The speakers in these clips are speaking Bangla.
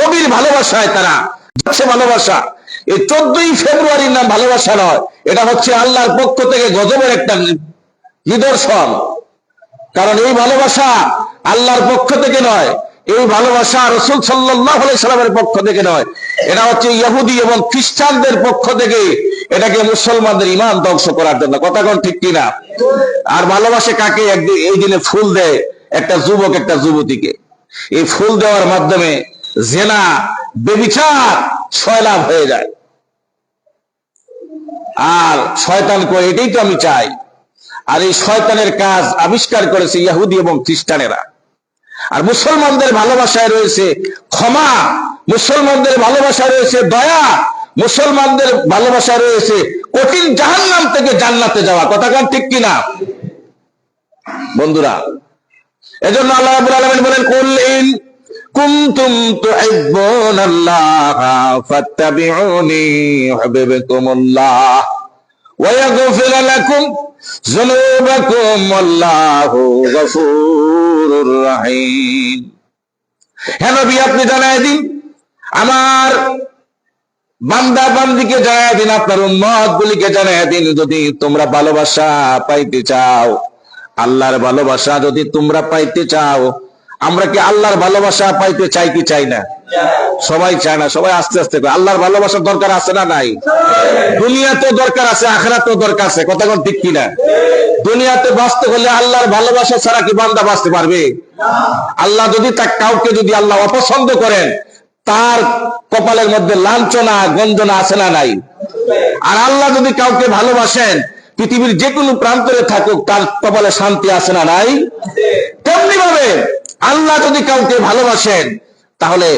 নবীর ভালোবাসায় তারা যাচ্ছে ভালোবাসা। এই চোদ্দই ফেব্রুয়ারির নাম ভালোবাসা নয়, এটা হচ্ছে আল্লাহর পক্ষ থেকে গজবের একটা নিদর্শন। কারণ এই ভালোবাসা আল্লাহর পক্ষ থেকে নয়, এই ভালোবাসা রসুল সাল্লামের পক্ষ থেকে নয়। এটা হচ্ছে ইহুদি এবং খ্রিস্টানদের পক্ষ থেকে এটাকে মুসলমানদের ইমান ধ্বংস করার জন্য। কথা কোন ঠিক কিনা? আর ভালোবাসে কাকে? একদিন এই দিনে ফুল দেয় একটা যুবক একটা যুবতীকে। এই ফুল দেওয়ার মাধ্যমে জেনা, বেবিচার ছয়লাভ হয়ে যায়। আর শয়তান করে এটাই তো আমি চাই। আর এই শয়তানের কাজ আবিষ্কার করেছে ইহুদি এবং খ্রিস্টানেরা। আর মুসলমানদের ভালোবাসায় রয়েছে ক্ষমা, মুসলমানদের ভালোবাসায় রয়েছে দয়া, মুসলমানদের ভালোবাসায় রয়েছে কঠিন জাহান্নাম থেকে জান্নাতে যাওয়া। কথাকার ঠিক কিনা? বন্ধুরা, এজন্য আল্লাহ রাব্বুল আলামিন বলেন, কুল ইন কুনতুম তুহিব্বুনাল্লাহ, ফাত্তাবিউনি ইউহিব্বুকুমুল্লাহ ওয়া আপনি জানায় দিন, আমার বান্দা বান্দিকে জানায় দিন, আপনার উম্মত গুলিকে জানায় দিন, যদি তোমরা ভালোবাসা পাইতে চাও, আল্লাহর ভালোবাসা যদি তোমরা পাইতে চাও আমরা কি আল্লাহর ভালোবাসা পাইতে চাই কি চাই না? সবাই চায় না, সবাই আস্তে আস্তে আল্লাহর ভালোবাসার দরকার আছে না নাই? দুনিয়াতে দরকার আছে আখরাতে দরকার আছে, কথা কোন ঠিক কিনা? দুনিয়াতে বাঁচতে হলে আল্লাহর ভালোবাসা ছাড়া কি বান্দা বাঁচতে পারবে? আল্লাহ যদি তা কাউকে যদি আল্লাহ অপছন্দ করেন, তার কপালের মধ্যে লাঞ্ছনা, গঞ্জনা আছে না নাই? আর আল্লাহ যদি কাউকে ভালোবাসেন, পৃথিবীর যে কোনো প্রান্তরে থাকুক, তার কপালে শান্তি আছে না নাই? তেমনি ভাবে আল্লাহ যদি কাউকে ভালোবাসেন, তাহলে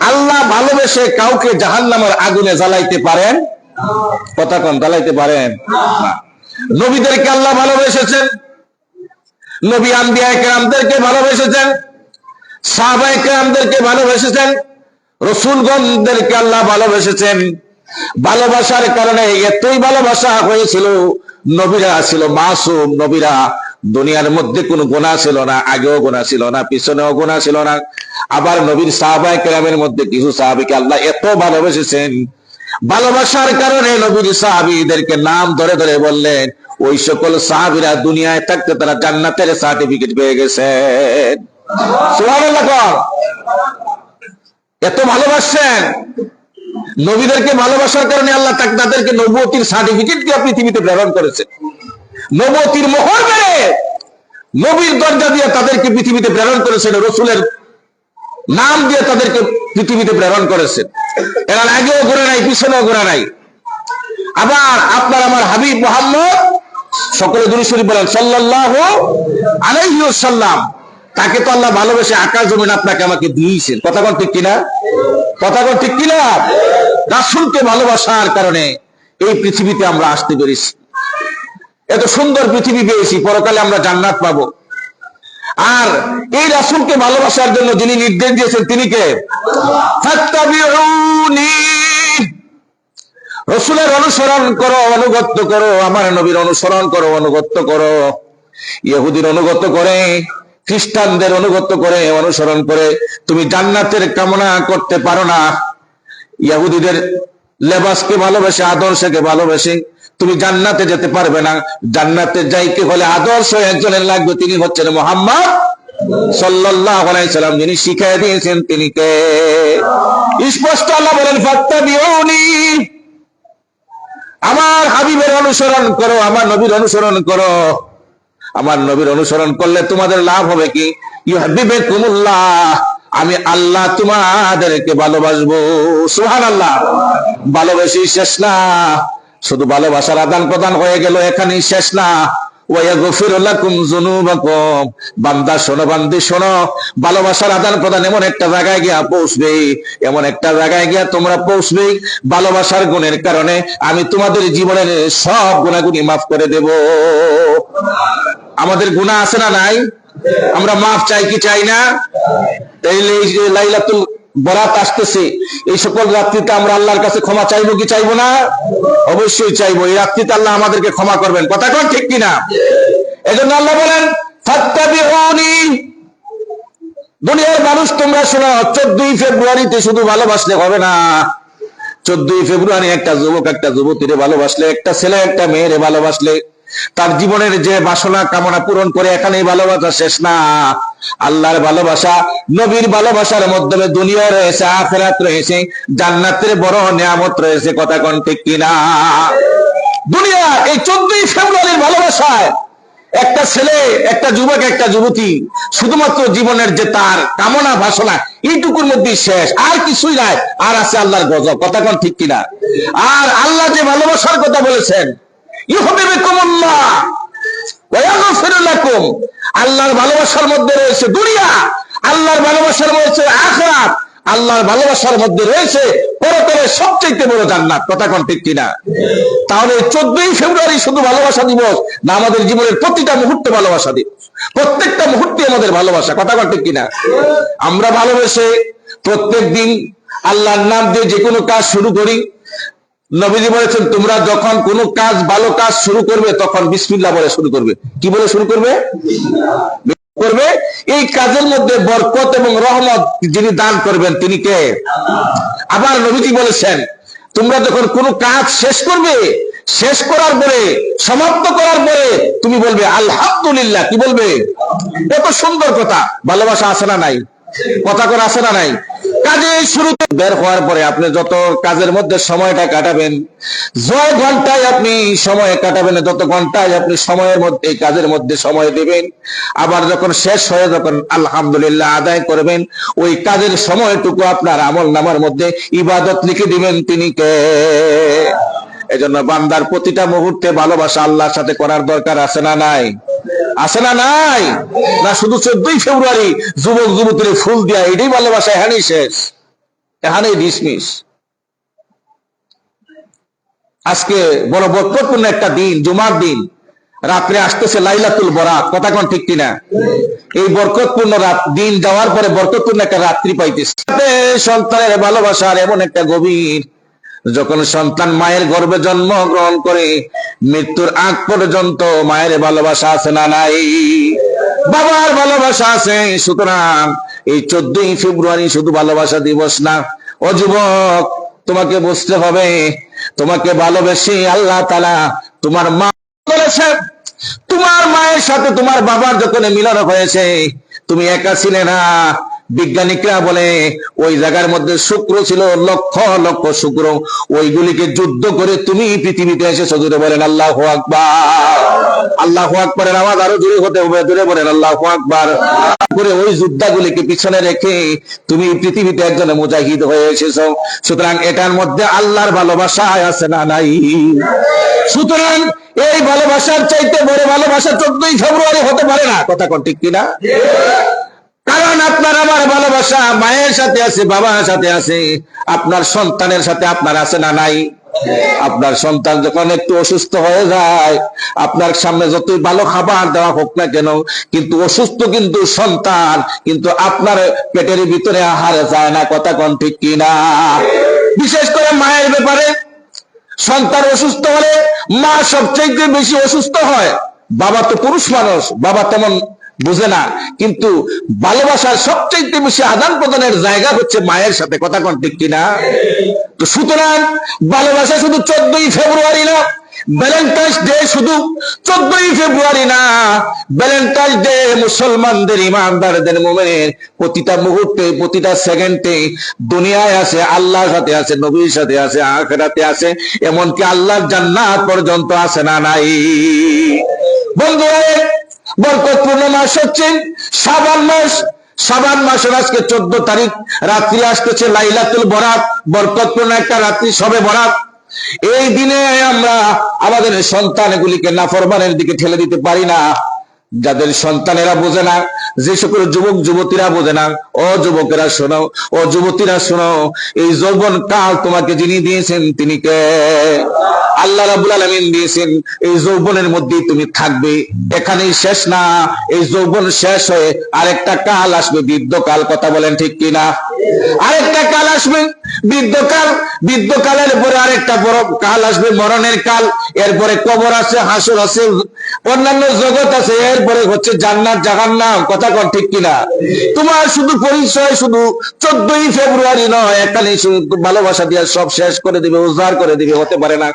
আল্লাহ ভালোবেসে কাউকে জাহান নামের আগুনে জ্বালাইতে পারেন? কথা কন, জ্বালাইতে পারেন? নবীদেরকে আল্লাহ ভালোবেসেছেন। নবী আম্বিয়া কেরামদেরকে ভালোবেসেছেন। সাহাবাই কেরামদেরকে ভালোবেসেছেন। রসুলগণদেরকে আল্লাহ ভালোবেসেছেন। ভালোবাসার কারণে এতই ভালোবাসা হয়েছিল, নবীরা ছিল মাসুম, নবীরা দুনিয়ার মধ্যে কোনো গোনা ছিল না, আগেও গোনা ছিল না, পিছনেও গোনা ছিল না। আবার নবীর সাহাবাই কেরামের মধ্যে কিছু সাহাবিকে আল্লাহ এত ভালোবেসেছেন, ভালোবাসার কারণে নবীর সাহাবিদেরকে নাম ধরে ধরে বললেন, ওই সকল সাহাবিরা দুনিয়ায় থাকতে তারা জান্নাতের সার্টিফিকেট পেয়ে গেছেন। এত ভালোবাসছেন। নবীদেরকে ভালোবাসার কারণে আল্লাহ তাদেরকে নবতির সার্টিফিকেট দিয়ে পৃথিবীতে প্রেরণ করেছে নবতির মোহর মেরে নবীর দরজা দিয়ে তাদেরকে পৃথিবীতে প্রেরণ করেছেন, রসুলের নাম দিয়ে তাদেরকে পৃথিবীতে প্রেরণ করেছেন। এরা আগেও ঘুরে নাই, পিছনেও ঘুরে নাই। আবার আপনার আমার হাবিব মোহাম্মদ, সকলে দুরু শরীফ বলেন সাল্লাহ আলাইহি সাল্লাম তাকে তো আল্লাহ ভালোবেসে আকাশ জমিন আপনাকে আমাকে দিয়েছেন। কথা কোন ঠিক কিনা? কথা কোন ঠিক কিনা? রাসুলকে ভালোবাসার কারণে এই পৃথিবীতে আমরা আসতে পেরেছি। এত সুন্দর পৃথিবী পেয়েছি, পরকালে আমরা জান্নাত পাবো। আর এই রাসুলকে ভালোবাসার জন্য যিনি নির্দেশ দিয়েছেন, তিনি কে? রসুলের অনুসরণ করো অনুগত্য করো, আমার নবীর অনুসরণ করো অনুগত্য করো। ইহুদির অনুগত করে, খ্রিস্টানদের অনুগত করে, অনুসরণ করে। তুমি জান্নাতের কামনা করতে পারো না। ইহুদিদের লেবাসকে ভালোবেসে, আদর্শকে ভালোবেসে। তুমি জান্নাতে যেতে পারবে না। জান্নাতে যাইতে হলে আদর্শ একজনের লাগবে, তিনি হচ্ছেন মোহাম্মদ শিখাই দিয়েছেন তিনি কে? স্পষ্ট আল্লাহ বলেন, ফাত্তাবিউনি। আমার হাবিবের অনুসরণ করো, আমার নবীর অনুসরণ করো। আমার নবীর অনুসরণ করলে তোমাদের লাভ হবে কি? ইউহাবিবে কুমুল্লাহ আমি আল্লাহ তোমাদেরকে ভালোবাসবো। সুহান আল্লাহ ভালোবেসি শেষ না। শুধু ভালোবাসার আদান প্রদান হয়ে গেল এখানেই শেষ না। এমন একটা জায়গায় গিয়া পৌঁছবে। এমন একটা জায়গায় গিয়া তোমরা পৌঁছবে ভালোবাসার গুণের কারণে। আমি তোমাদের জীবনের সব গুণাগুণি মাফ করে দেব। আমাদের গুণা আছে না নাই? আমরা মাফ চাই কি চাই না? এই যে লাইলাতুল বরাত আসতেছে, এই সকল রাত্রিতে আমরা আল্লাহর কাছে ক্ষমা চাইব কি চাইব না? অবশ্যই চাইব। এই রাত্রিতে আল্লাহ আমাদেরকে ক্ষমা করবেন। কথা কোন ঠিক কিনা? এজন্য আল্লাহ বলেন দুনিয়ার মানুষ তোমরা শোনা, চোদ্দই ফেব্রুয়ারিতে শুধু ভালোবাসলে হবে না। চোদ্দই ফেব্রুয়ারি একটা যুবক একটা যুবতীরে ভালোবাসলে, একটা ছেলে একটা মেয়েরে ভালোবাসলে। তার জীবনের যে বাসনা কামনা পূরণ করে এখানেই ভালোবাসা শেষ না। আল্লাহর ভালোবাসা, নবীর ভালোবাসার মাধ্যমে দুনিয়া রয়েছে, আখেরাত রয়েছে, জান্নাতের বড় নিয়ামত রয়েছে, কথা কোন ঠিক কিনা? দুনিয়া, এই চোদ্দই ফেব্রুয়ারির ভালোবাসায় একটা ছেলে, একটা যুবক, একটা যুবতী, শুধুমাত্র জীবনের যে তার কামনা বাসনা, এইটুকুর মধ্যে শেষ, আর কিছুই নাই, আর আছে আল্লাহর গজব, কথা কোন ঠিক কিনা? আর আল্লাহ যে ভালোবাসার কথা বলেছেন আল্লাহর ভালোবাসার মধ্যে রয়েছে দুনিয়া, আল্লাহর ভালোবাসার মধ্যে আখিরাত, আল্লাহর ভালোবাসার মধ্যে রয়েছে পরতরে সবচেয়ে বড় জান্নাত। কথা কোন ঠিক কিনা? তাহলে চোদ্দই ফেব্রুয়ারি শুধু ভালোবাসা দিবস না, আমাদের জীবনের প্রতিটা মুহূর্তে ভালোবাসা দিবস। প্রত্যেকটা মুহূর্তে আমাদের ভালোবাসা, কথা কোন ঠিক কিনা? আমরা ভালোবেসে প্রত্যেক দিন আল্লাহর নাম দিয়ে যে কোনো কাজ শুরু করি নবীজি বলেছেন, তোমরা যখন কোনো কাজ, ভালো কাজ শুরু করবে, তখন বিসমিল্লাহ বলে শুরু করবে। কি বলে শুরু করবে? করবে? এই কাজের মধ্যে বরকত এবং রহমত যিনি দান করবেন, তিনি কে? আবার নবীজি বলেছেন, তোমরা যখন কোনো কাজ শেষ করবে, শেষ করার পরে, সমাপ্ত করার পরে, তুমি বলবে, আলহামদুলিল্লাহ। কি বলবে? এত সুন্দর কথা। ভালোবাসা আসে না নাই? কথা করে, আছে না নাই? কাজে শুরুতে বের হওয়ার পরে আপনি যত কাজের মধ্যে সময়টা কাটাবেন জয় ঘন্টায় আপনি সময় কাটাবেন, যত ঘন্টায় আপনি সময়ের মধ্যে কাজের মধ্যে সময় দেবেন, আবার যখন শেষ হয়ে যখন আলহামদুলিল্লাহ আদায় করবেন, ওই কাজের সময়টুকু আপনার আমল নামার মধ্যে ইবাদত লিখে দিবেন তিনি কে? এজন্য বান্দার প্রতিটা মুহূর্তে ভালোবাসা আল্লাহর সাথে করার দরকার আছে না নাই? আছে না নাই? না শুধু চোদ্দই ফেব্রুয়ারি যুবক যুবতীর ফুল দিয়া এটাই ভালোবাসা, এখানেই শেষ। এখানেই ডিসমিস আজকে বড় বরকতপূর্ণ একটা দিন, জুমার দিন। রাত্রে আসতেছে লাইলাতুল বরাত কথা কোন ঠিক কিনা? এই বরকতপূর্ণ রাত, দিন যাওয়ার পরে বরকতপূর্ণ একটা রাত্রি পাইতেছে। সন্তানের ভালোবাসার এমন একটা গভীর যখন সন্তান মায়ের গর্ভে জন্ম গ্রহণ করে, মৃত্যুর আগ পর্যন্ত মায়ের ভালোবাসা আছে না নাই? বাবার ভালোবাসা আছে, সুতরাং এই চোদ্দই ফেব্রুয়ারি শুধু ভালোবাসা দিবস না। ও যুবক, তোমাকে বুঝতে হবে, তোমাকে ভালোবেসে আল্লাহ তালা তোমার মা বলেছে তোমার মায়ের সাথে তোমার বাবার যখন মিলন হয়েছে, তুমি একা ছিলে না। বিজ্ঞানিকরা বলে, ওই জায়গার মধ্যে শুক্র ছিল, লক্ষ লক্ষ শুক্র। ওইগুলিকে যুদ্ধ করে তুমি পৃথিবীতে এসে সজুরে বলেন আল্লাহ আকবার। আল্লাহ আকবরের আওয়াজ আরও জোরে হতে হবে, জোরে বলেন আল্লাহ আকবার। করে ওই যোদ্ধাগুলিকে পিছনে রেখে তুমি পৃথিবীতে একজন মুজাহিদ হয়ে এসেছ। সুতরাং এটার মধ্যে আল্লাহর ভালোবাসা আছে না নাই? সুতরাং এই ভালোবাসার চাইতে বড় ভালোবাসা চোদ্দই ফেব্রুয়ারি হতে পারে না। কথা কোন ঠিক কিনা? কারণ আপনার আমার ভালোবাসা মায়ের সাথে আছে, বাবার সাথে আছে, আপনার সন্তানের সাথে আপনার আছে না নাই? আপনার সন্তান যখন একটু অসুস্থ হয়ে যায়, আপনার সামনে যতই ভালো খাবার দেওয়া হোক না কেন, কিন্তু অসুস্থ কিন্তু সন্তান, কিন্তু আপনার পেটের ভিতরে আহারে যায় না, কথা কোন ঠিক কিনা? বিশেষ করে মায়ের ব্যাপারে, সন্তান অসুস্থ হলে মা সবচেয়ে বেশি অসুস্থ হয়। বাবা তো পুরুষ মানুষ, বাবা তেমন বুঝে না। কিন্তু ভালোবাসার সবচেয়ে বেশি আদান প্রদানের জায়গা হচ্ছে মায়ের সাথে। কথা কোন ঠিক কিনা? তো সুতরাং ভালোবাসা শুধু চোদ্দই ফেব্রুয়ারি না ভ্যালেন্টাইন্স ডে শুধু চোদ্দই ফেব্রুয়ারি না ভ্যালেন্টাইন্স ডে মুসলমানদের, ইমানদারদের, মোমেনের প্রতিটা মুহূর্তে, প্রতিটা সেকেন্ডে দুনিয়ায় আছে আল্লাহর সাথে আছে নবীর সাথে আছে আখেরাতে আছে এমনকি আল্লাহর জান্নাত পর্যন্ত আছে না, নাই। বন্ধুরা বরকতপূর্ণ মাস হচ্ছে সাবান মাস। সাবান মাসের আজকে চোদ্দ তারিখ, রাত্রি আসতেছে লাইলাতুল বরাত বরকতপূর্ণ একটা রাত্রি সবে বরাত এই দিনে আমরা আমাদের সন্তানগুলিকে নাফরমানের দিকে ঠেলে দিতে পারি না। যাদের সন্তানেরা বোঝে না, যে সকল যুবক, যুবতীরা বোঝে না, ও যুবকেরা শোনো, ও যুবতীরা শোনো, এই যৌবন কাল তোমাকে যিনি দিয়েছেন, তিনি কে? আল্লাহ রাবুল আলমিন দিয়েছেন, এই যৌবনের মধ্যেই তুমি থাকবে, এখানেই শেষ না, এই যৌবন শেষ হয়ে আরেকটা কাল আসবে বৃদ্ধ কাল কথা বলেন ঠিক কিনা? আরেকটা কাল আসবে বৃদ্ধকাল বৃদ্ধকালের পরে আরেকটা বড় কাল আসবে, মরণের কাল। এরপরে কবর আছে, হাসর আছে, অন্যান্য জগৎ আছে, এরপরে হচ্ছে জান্নাত, জাহান্নাম। কথা কর ঠিক কিনা? তোমার শুধু পরিচয়, শুধু চোদ্দই ফেব্রুয়ারি নয় এখানে শুধু ভালোবাসা দিয়ে সব শেষ করে দিবে উদ্ধার করে দিবে, হতে পারে না।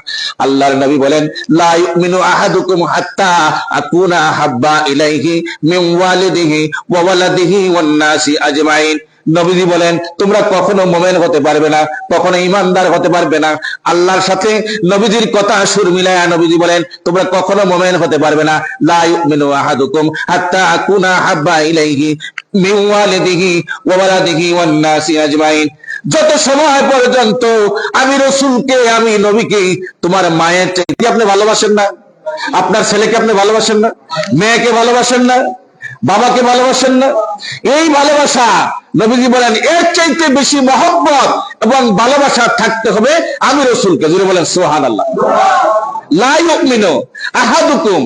আল্লাহর নবী বলেন, লা ইউমিনু আহাদুকুম হাত্তা আকুনা হাব্বা ইলাইহি মিন ওয়ালিদিহি ওয়া ওয়ালাদিহি ওয়ান নাসি আজমাইন। নবীজি বলেন, তোমরা কখনো মোমেন হতে পারবে না, কখনো ইমানদার হতে পারবে না। আল্লাহর সাথে নবীজির কথা সুর মিলায়া নবীজি বলেন, তোমরা কখনো মোমেন হতে পারবে না। লা ইউমিনু আহাদুকুম হাত্তা হাব্বা ইলাইহি আজমাইন। যত সময় পর্যন্ত আমি রসুলকে, আমি নবীকে, তোমার মায়ের আপনি ভালোবাসেন না? আপনার ছেলেকে আপনি ভালোবাসেন না? মেয়েকে ভালোবাসেন না? বাবাকে ভালোবাসেন না? এই ভালোবাসা নবীজি বলেন, এর চাইতে বেশি মহব্বত এবং ভালোবাসা থাকতে হবে আমি রসুলকে। জুড়ে বলেন সোহান আল্লাহ আহাদুকুম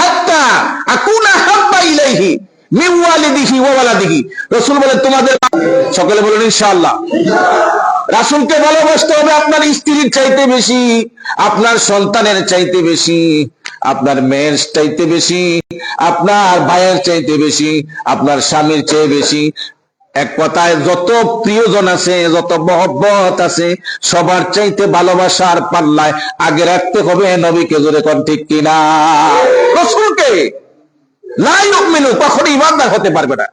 হাত্তা আকুনা হাব্বা ইলাইহি রাসূল বলেন, তোমাদের সকলে বলেন, ইনশাআল্লাহ। রাসূলকে ভালোবাসতে হবে আপনার স্ত্রীর চাইতে বেশি, আপনার সন্তানের চাইতে বেশি। আপনার মেয়ের চাইতে বেশি, আপনার ভাইয়ের চাইতে বেশি, আপনার স্বামীর চেয়ে বেশি। এক কথায়, যত প্রিয়জন আছে, যত মহব্বত আছে, সবার চাইতে ভালোবাসার পাল্লায় আগে রাখতে হবে নবীকে জোরে কোন ঠিক কিনা। রসুলকে লাই মেনু ইমানদার হতে পারবে না।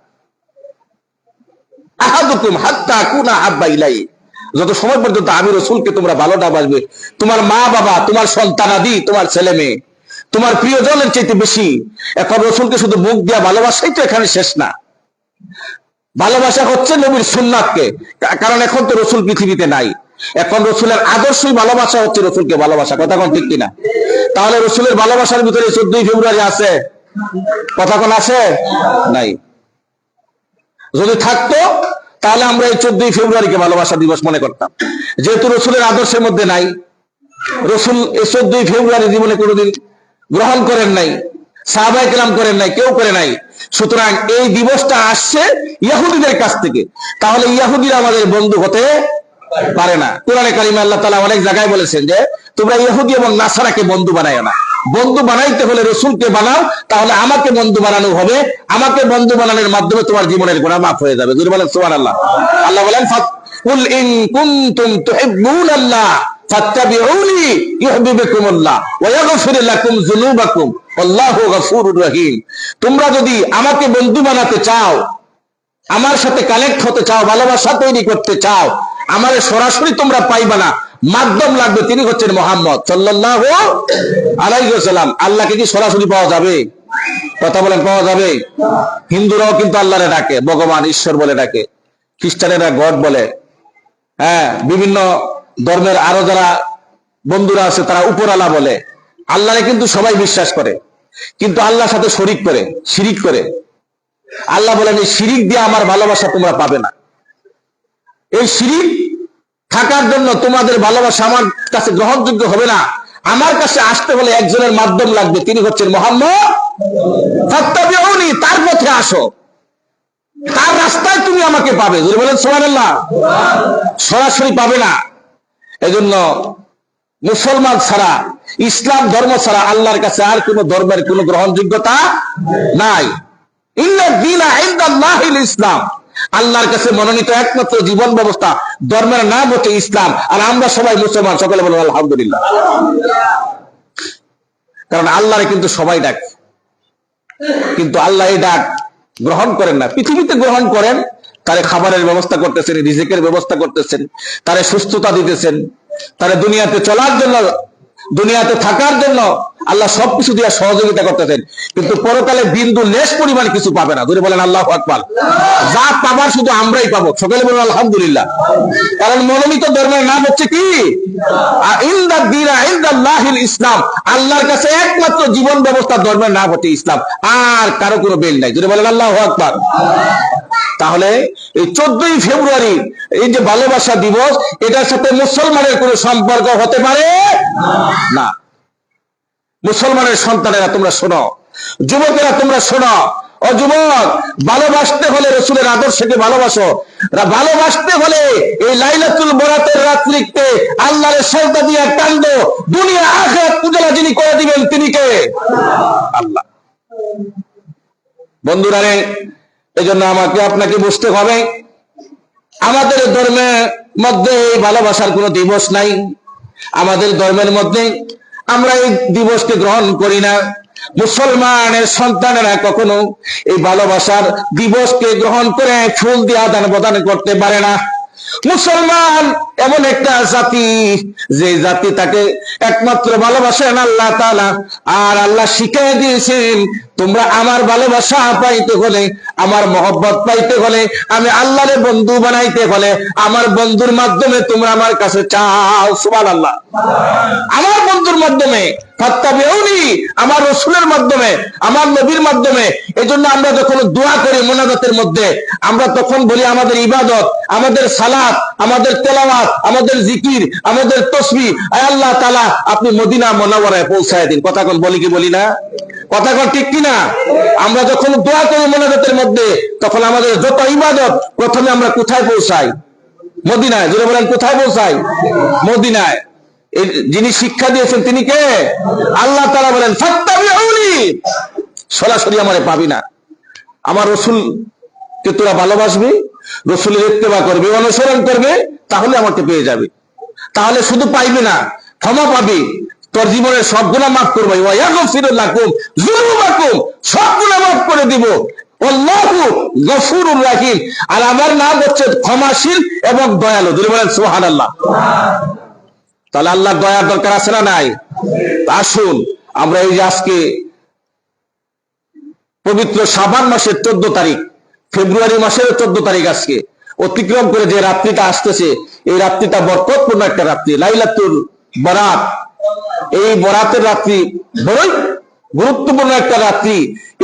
যত সময় পর্যন্ত আমি রসুলকে তোমরা ভালোটা বাসবে, তোমার মা বাবা তোমার সন্তানাদি, তোমার ছেলে মেয়ে তোমার প্রিয় প্রিয়জনের চাইতে বেশি। এখন রসুলকে শুধু মুখ দিয়া ভালোবাসাই তো এখানে শেষ না। ভালোবাসা হচ্ছে নবীর সুন্নাতকে। কারণ এখন তো রসুল পৃথিবীতে নাই। এখন রসুলের আদর্শই ভালোবাসা হচ্ছে রসুলকে ভালোবাসা। কথা কোন ঠিক কিনা? তাহলে রসুলের ভালোবাসার ভিতরে চোদ্দই ফেব্রুয়ারি আছে। কথা কোন আছে? নাই। যদি থাকতো, তাহলে আমরা এই চোদ্দই ফেব্রুয়ারিকে ভালোবাসা দিবস মনে করতাম। যেহেতু রসুলের আদর্শের মধ্যে নাই, রসুল এই চোদ্দই ফেব্রুয়ারি জীবনে কোনোদিন গ্রহণ করেন নাই সাহাবাই কেলাম করেন নাই, কেউ করে নাই। সুতরাং এই দিবসটা আসছে ইয়াহুদিদের কাছ থেকে। তাহলে ইয়াহুদিরা আমাদের বন্ধু হতে পারে না। কোরআনে কারিমে আল্লাহ তালা অনেক জায়গায় বলেছেন যে, তোমরা ইহুদি এবং নাসারাকে বন্ধু বানায় না। বন্ধু বানাইতে হলে রসুলকে বানাও, তাহলে আমাকে বন্ধু বানানো হবে। আমাকে বন্ধু বানানোর মাধ্যমে তোমার জীবনের গোনা মাফ হয়ে যাবে। বলেন সোহান আল্লাহ আল্লাহ বলেন তোমরা যদি আমাকে বন্ধু বানাতে চাও, আমার সাথে কানেক্ট হতে চাও, ভালোবাসা তৈরি করতে চাও, আমার সরাসরি তোমরা পাইবা না। মাধ্যম লাগবে তিনি হচ্ছেন মোহাম্মদ সাল্লাল্লাহু আলাইহি ওয়াসাল্লাম। আল্লাহকে কি সরাসরি পাওয়া যাবে? কথা বলেন, পাওয়া যাবে? হিন্দুরাও কিন্তু আল্লাহরে ডাকে, ভগবান ঈশ্বর বলে ডাকে, খ্রিস্টানেরা গড বলে। হ্যাঁ বিভিন্ন ধর্মের আরও যারা বন্ধুরা আছে, তারা উপরালা বলে। আল্লাহরে কিন্তু সবাই বিশ্বাস করে। কিন্তু আল্লাহর সাথে শরিক করে, শিরিক করে। আল্লাহ বলেন, এই শিরিক দিয়ে আমার ভালোবাসা তোমরা পাবে না। এই শিরিক থাকার জন্য তোমাদের ভালোবাসা আমার কাছে গ্রহণযোগ্য হবে না। আমার কাছে আসতে হলে একজনের মাধ্যম লাগবে। তিনি হচ্ছেন মোহাম্মদ। তার পথে আসো। তার রাস্তায় তুমি আমাকে পাবে। বলেন সোহানাল্লাহ সরাসরি পাবে না। এজন্য মুসলমান ছাড়া, ইসলাম ধর্ম ছাড়া আল্লাহর কাছে আর কোন ধর্মের কোন গ্রহণযোগ্যতা নাই। ইসলাম। আল্লাহর কাছে মনোনীত একমাত্র জীবন ব্যবস্থা, ধর্মের নাম হচ্ছে ইসলাম। আর আমরা সবাই মুসলমান, সকলে বলেন, আলহামদুলিল্লাহ। কারণ আল্লাহরে কিন্তু সবাই ডাক। কিন্তু আল্লাহ এই ডাক গ্রহণ করেন না। পৃথিবীতে গ্রহণ করেন তারে খাবারের ব্যবস্থা করতেছেন, রিজিকের ব্যবস্থা করতেছেন, তারে সুস্থতা দিতেছেন, তারে দুনিয়াতে চলার জন্য, দুনিয়াতে থাকার জন্য আল্লাহ সবকিছু দিয়ে সহযোগিতা করতেছেন। কিন্তু পরকালে বিন্দু লেশ পরিমাণ কিছু পাবে না। ধরে বলেন, আল্লাহ আকবার। যা পাবার শুধু আমরাই পাবো। সকালে বলেন, আলহামদুলিল্লাহ। কারণ মনোনীত ধর্মের নাম হচ্ছে কি? ইসলাম। আল্লাহর কাছে একমাত্র জীবন ব্যবস্থা ধর্মের নাম হচ্ছে ইসলাম। আর কারও কোনো বেল নাই। যদি বলেন, আল্লাহ আকবার। তাহলে এই চোদ্দই ফেব্রুয়ারি, এই যে ভালোবাসা দিবস, এটার সাথে মুসলমানের কোনো সম্পর্ক হতে পারে? না। মুসলমানের সন্তানেরা তোমরা শোনো, যুবকেরা তোমরা শোনো। ও যুবক, ভালোবাসতে হলে রসুলের আদর্শকে ভালোবাসো। ভালোবাসতে হলে এই লাইলাতুল বরাতের রাত্রিতে আল্লাহর সজদা দিয়ে কান্দ, দুনিয়া আখেরাত পূজলা যিনি করে দিবেন তিনি কে? আল্লাহ। বন্ধুরা রে এই জন্য আমাকে আপনাকে বুঝতে হবে, আমাদের ধর্মের মধ্যে এই ভালোবাসার কোনো দিবস নাই। আমাদের ধর্মের মধ্যে আমরা এই দিবসকে গ্রহণ করি না। মুসলমানের সন্তানেরা কখনো এই ভালোবাসার দিবসকে গ্রহণ করে ফুল দিয়ে আদান প্রদান করতে পারে না। মুসলমান এমন একটা জাতি, যে জাতি তাকে একমাত্র ভালোবাসেন আল্লাহ তাআলা, আর আল্লাহ শিখিয়ে দিয়েছেন, তোমরা আমার ভালোবাসা পাইতে হলে, আমার মহব্বত পাইতে হলে, আমি আল্লাহরে বন্ধু বানাইতে হলে, আমার বন্ধুর মাধ্যমে তোমরা আমার কাছে চাও। সুবহানাল্লাহ। আমার বন্ধুর মাধ্যমে আমার রসুলের মাধ্যমে, আমার নবীর মাধ্যমে, এজন্য আমরা যখন দোয়া করি মোনাজাতের মধ্যে, আমরা তখন বলি আমাদের ইবাদত, আমাদের সালাত, আমাদের তেলাওয়াত আমাদের জিকির, আমাদের তসবি আল্লাহ তাআলা আপনি মদিনা মোনাওয়ারায় পৌঁছায় দিন। কথা কোন বলি কি বলি না? কথা কোন ঠিক কি না আমরা যখন দোয়া করি মোনাজাতের মধ্যে, তখন আমাদের যত ইবাদত, প্রথমে আমরা কোথায় পৌঁছাই? মদিনায়। যদি বলেন, কোথায় পৌঁছাই? মদিনায়। যিনি শিক্ষা দিয়েছেন তিনি কে? আল্লাহ তারা বলেন সরাসরি আমারে পাবি না। আমার রসুল কে তোরা ভালোবাসবি, রসুলের ইত্তেবা করবে, অনুসরণ করবে তাহলে আমাকে পেয়ে যাবে। তাহলে শুধু পাইবে না, ক্ষমা পাবি। তোর জীবনের সব মাফ করব। সব গুণা মাফ করে দিব। আল্লাহু আর আমার নাম হচ্ছে ক্ষমাশীল এবং দয়ালু। যদি বলেন, সুবহানাল্লাহ। তাহলে আল্লাহর দয়ার দরকার আছে না নাই? আসুন, আমরা এই যে আজকে পবিত্র সাবান মাসের চোদ্দ তারিখ, ফেব্রুয়ারি মাসের চোদ্দ তারিখ আজকে। অতিক্রম করে যে রাত্রিটা আসতেছে, এই রাত্রিটা বরকতপূর্ণ একটা রাত্রি। লাইলাতুল বরাত। এই বরাতের রাত্রি বড়ই গুরুত্বপূর্ণ একটা রাত্রি।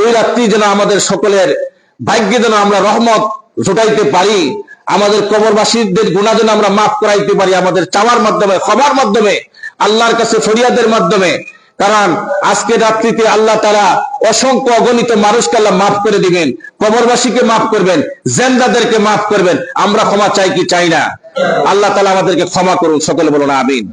এই রাত্রি যেন আমাদের সকলের ভাগ্যে যেন আমরা রহমত জোটাইতে পারি, আমাদের কবরবাসীদের গুণা যেন আমরা মাফ করাইতে পারি, আমাদের চাওয়ার মাধ্যমে খবর মাধ্যমে, আল্লাহর কাছে ফরিয়াদের মাধ্যমে কারণ আজকে রাত্রিতে আল্লাহ তারা অসংখ্য অগণিত মানুষকে আল্লাহ মাফ করে দিবেন, কবরবাসীকে মাফ করবেন, জেন্দাদেরকে মাফ করবেন, আমরা ক্ষমা চাই কি চাই না? আল্লাহ তালা আমাদেরকে ক্ষমা করুন, সকলে বলুন, আমিন।